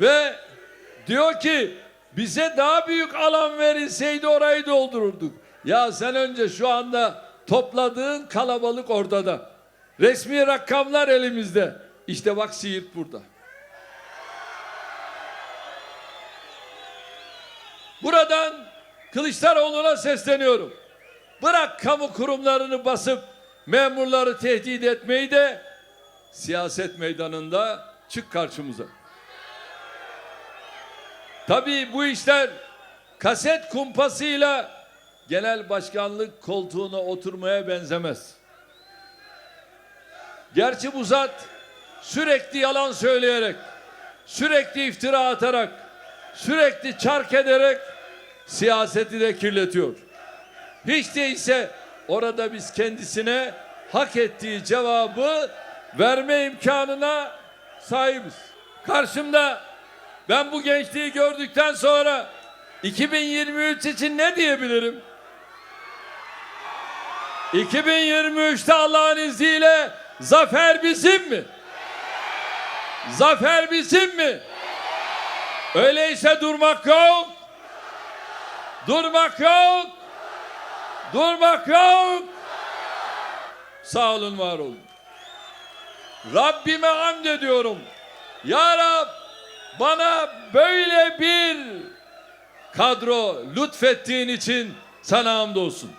Ve diyor ki bize daha büyük alan verilseydi orayı doldururduk. Ya sen önce şu anda topladığın kalabalık ortada. Resmi rakamlar elimizde. İşte bak Siirt burada. Buradan Kılıçdaroğlu'na sesleniyorum. Bırak kamu kurumlarını basıp memurları tehdit etmeyi de siyaset meydanında çık karşımıza. Tabii bu işler kaset kumpasıyla genel başkanlık koltuğuna oturmaya benzemez. Gerçi bu zat sürekli yalan söyleyerek, sürekli iftira atarak, sürekli çark ederek siyaseti de kirletiyor. Hiç değilse orada biz kendisine hak ettiği cevabı verme imkanına sahibiz. Karşımda ben bu gençliği gördükten sonra 2023 için ne diyebilirim? 2023'te Allah'ın izniyle zafer bizim mi? Zafer bizim mi? Öyleyse durmak yok. Durmak yok. Durmak yok. Sağ olun, var olun. Rabbime hamd ediyorum. Ya Rab bana böyle bir kadro lütfettiğin için sana hamdolsun.